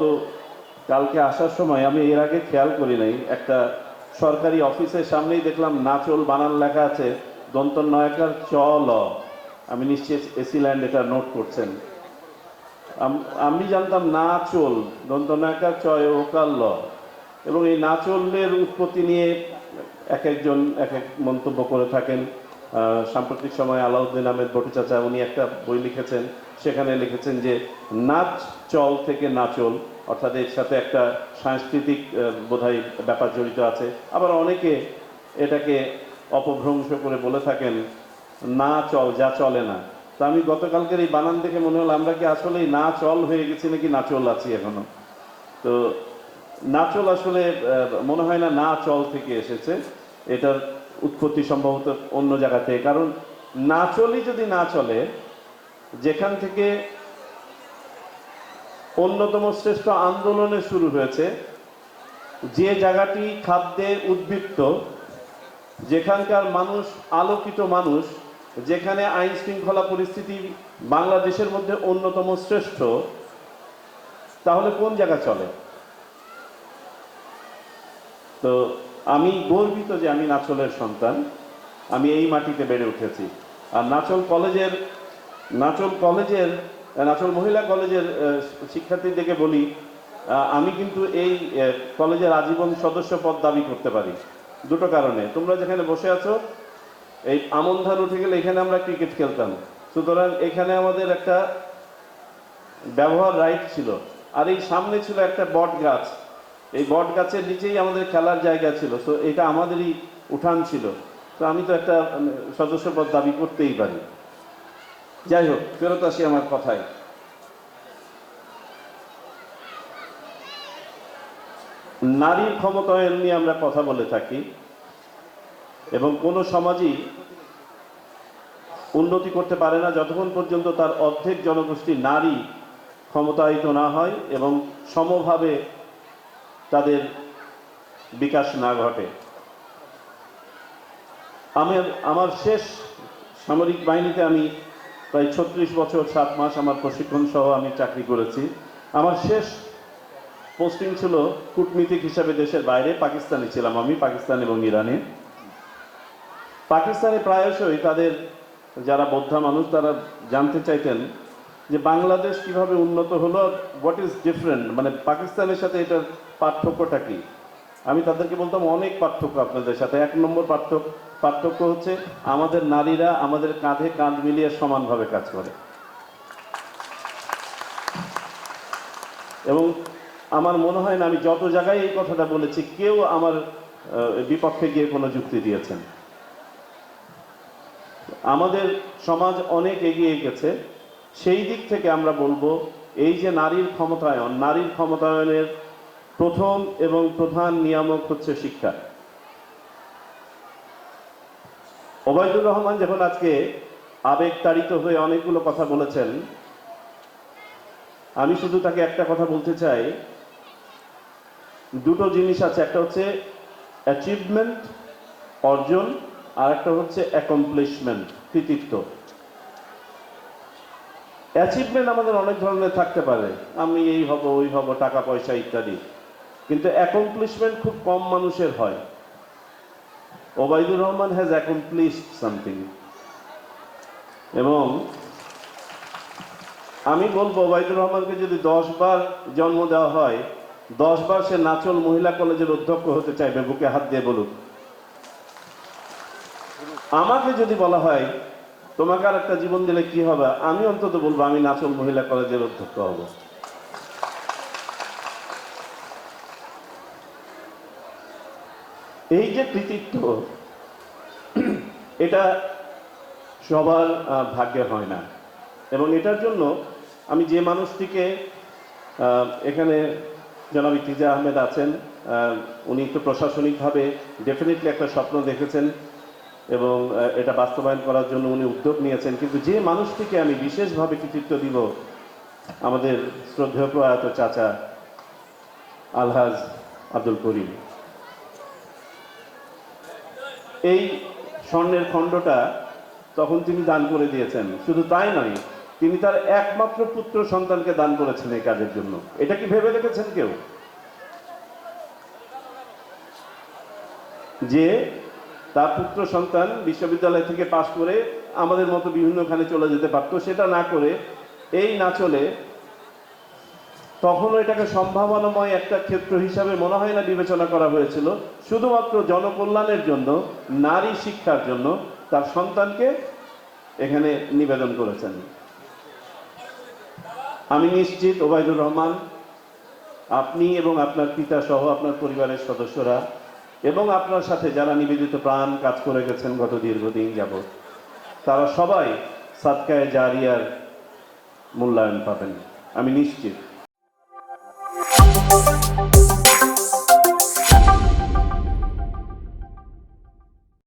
গত কালকে আসার সময় আমি এর আগে খেয়াল করি নাই, একটা সরকারি অফিসের সামনেই দেখলাম নাচল বানান লেখা আছে দন্ত নয়কার চ ল। আমি নিশ্চিত এসি ল্যান্ড এটা নোট করছেন। আম- জানতাম নাচল দন্ত নয়কার চ এ ওকার ল। এবং এই নাচলের উৎপত্তি নিয়ে এক একজন এক এক মন্তব্য করে থাকেন। সাম্প্রতিক সময় আলাউদ্দিন আহমেদ বটু চাচা উনি একটা বই লিখেছেন, সেখানে লিখেছেন যে, নাচ চল থেকে নাচল, অর্থাৎ এর সাথে একটা সাংস্কৃতিক বোধহয় ব্যাপার জড়িত আছে। আবার অনেকে এটাকে অপভ্রংশ করে বলে থাকেন, না চল, যা চলে না। তো আমি গতকালকের এই বানান দেখে মনে হলো, আমরা কি আসলেই না চল হয়ে গেছি নাকি না চল আছি এখনও? তো নাচল আসলে মনে হয় না না চল থেকে এসেছে। এটার উৎপত্তি সম্ভবত অন্য জায়গা থেকে। কারণ নাচলই যদি না চলে, যেখান থেকে অন্যতম শ্রেষ্ঠ আন্দোলনে শুরু হয়েছে, যে জায়গাটি খাদ্যে উদ্বৃত্ত, যেখানকার মানুষ, আলোকিত মানুষ, যেখানে আইন শৃঙ্খলা পরিস্থিতি বাংলাদেশের মধ্যে অন্যতম শ্রেষ্ঠ, তাহলে কোন জায়গা চলে? তো আমি গর্বিত যে আমি নাচলের সন্তান। আমি এই মাটিতে বেড়ে উঠেছি। আর নাচল কলেজের নাচল কলেজের, নাচল মহিলা কলেজের শিক্ষার্থীদেরকে বলি আমি কিন্তু এই কলেজের আজীবন সদস্য পদ দাবি করতে পারি। দুটো কারণে। তোমরা যেখানে বসে আছো, এই আমন ধান উঠে গেলে এখানে আমরা ক্রিকেট খেলতাম। সুতরাং এখানে আমাদের একটা ব্যবহার রাইট ছিল। আর এই সামনে ছিল একটা বট গাছ। এই বট গাছের নিচেই আমাদের খেলার জায়গা ছিল, তো এটা আমাদেরই উঠান ছিল। তো আমি তো একটা সদস্যপদ দাবি করতেই পারি। যাই হোক, ফেরত আসি আমার কথায়। নারীর ক্ষমতায়ন নিয়ে আমরা কথা বলে থাকি, এবং কোনো সমাজই উন্নতি করতে পারে না যতক্ষণ পর্যন্ত তার অর্ধেক জনগোষ্ঠী নারী ক্ষমতায়িত না হয় এবং সমভাবে তাদের বিকাশ না ঘটে। আমার আমার শেষ সামরিক বাহিনীতে আমি প্রায় ছত্রিশ বছর, সাত মাস আমার প্রশিক্ষণ সহ আমি চাকরি করেছি। আমার শেষ পোস্টিং ছিল কূটনীতিক হিসাবে দেশের বাইরে, পাকিস্তানে ছিলাম আমি, পাকিস্তান এবং ইরানে। পাকিস্তানে প্রায়শই তাদের যারা বোদ্ধা মানুষ, তারা জানতে চাইতেন যে বাংলাদেশ কীভাবে উন্নত হলো হোয়াট ইজ ডিফারেন্ট মানে পাকিস্তানের সাথে এটার পার্থক্যটা কি? আমি তাদেরকে বলতাম অনেক পার্থক্য আপনাদের সাথে। এক নম্বর পার্থক্য পার্থক্য হচ্ছে আমাদের নারীরা আমাদের কাঁধে কাঁধ মিলিয়ে সমানভাবে কাজ করে। এবং আমার মনে হয় না, আমি যত জায়গায় এই কথাটা বলেছি, কেউ আমার বিপক্ষে গিয়ে কোনো যুক্তি দিয়েছেন। আমাদের সমাজ অনেক এগিয়ে গেছে। সেই দিক থেকে আমরা বলব, এই যে নারীর ক্ষমতায়ন, নারীর ক্ষমতায়নের প্রথম এবং প্রধান নিয়ামক হচ্ছে শিক্ষা। ওবায়দুর রহমান যখন আজকে আবেগ তাড়িত হয়ে অনেকগুলো কথা বলেছেন, আমি শুধু তাকে একটা কথা বলতে চাই। দুটো জিনিস আছে, একটা হচ্ছে অ্যাচিভমেন্ট অর্জন, আর একটা হচ্ছে অ্যাকমপ্লিশমেন্ট কৃতিত্ব। অ্যাচিভমেন্ট আমাদের অনেক ধরনের থাকতে পারে। আমি এই হব, ওই হব, টাকা, পয়সা ইত্যাদি। কিন্তু অ্যাকমপ্লিশমেন্ট খুব কম মানুষের হয়। Obaidur Rahman has accomplished something এবং আমি বলব, ওবায়দুর রহমানকে যদি দশ বার জন্ম দেওয়া হয়, দশ বার সে নাচল মহিলা কলেজের অধ্যক্ষ হতে চাইবে, বুকে হাত দিয়ে বলুক আমাকে যদি বলা হয় তোমাকে আর একটা জীবন দিলে কি হবে? আমি অন্তত বলব, আমি নাচল মহিলা কলেজের অধ্যক্ষ হব। এই যে কৃতিত্ব, এটা সবার ভাগ্যে হয় না। এবং এটার জন্য আমি যে মানুষটিকে এখানে জনাব ইতিজা আহমেদ আছেন উনি একটু প্রশাসনিকভাবে ডেফিনেটলি একটা স্বপ্ন দেখেছেন। এবং এটা বাস্তবায়ন করার জন্য উনি উদ্যোগ নিয়েছেন। কিন্তু যে মানুষটিকে আমি বিশেষভাবে কৃতিত্ব দিব, আমাদের শ্রদ্ধেয় প্রয়াত চাচা আলহাজ আব্দুল করিম। এই স্বর্ণের খণ্ডটা তখন তিনি দান করে দিয়েছেন। শুধু তাই নয়, তিনি তার একমাত্র পুত্র সন্তানকে দান করেছেন এই কাজের জন্য। এটা কি ভেবে দেখেছেন কেউ? যে তার পুত্র সন্তান বিশ্ববিদ্যালয় থেকে পাশ করে আমাদের মতো বিভিন্নখানে চলে যেতে পারতো। সেটা না করে এই না চলে তখনও এটাকে সম্ভাবনাময় একটা ক্ষেত্র হিসাবে মনে হয় না বিবেচনা করা হয়েছিল। শুধুমাত্র জনকল্যাণের জন্য, নারী শিক্ষার জন্য তার সন্তানকে এখানে নিবেদন করেছেন। আমি নিশ্চিত, ওবায়দুর রহমান, আপনি এবং আপনার পিতা সহ আপনার পরিবারের সদস্যরা এবং আপনার সাথে যারা নিবেদিত প্রাণ কাজ করে গেছেন গত দীর্ঘদিন যাবৎ, তারা সবাই সাতকায় জারিয়ার মূল্যায়ন পাবেন। আমি নিশ্চিত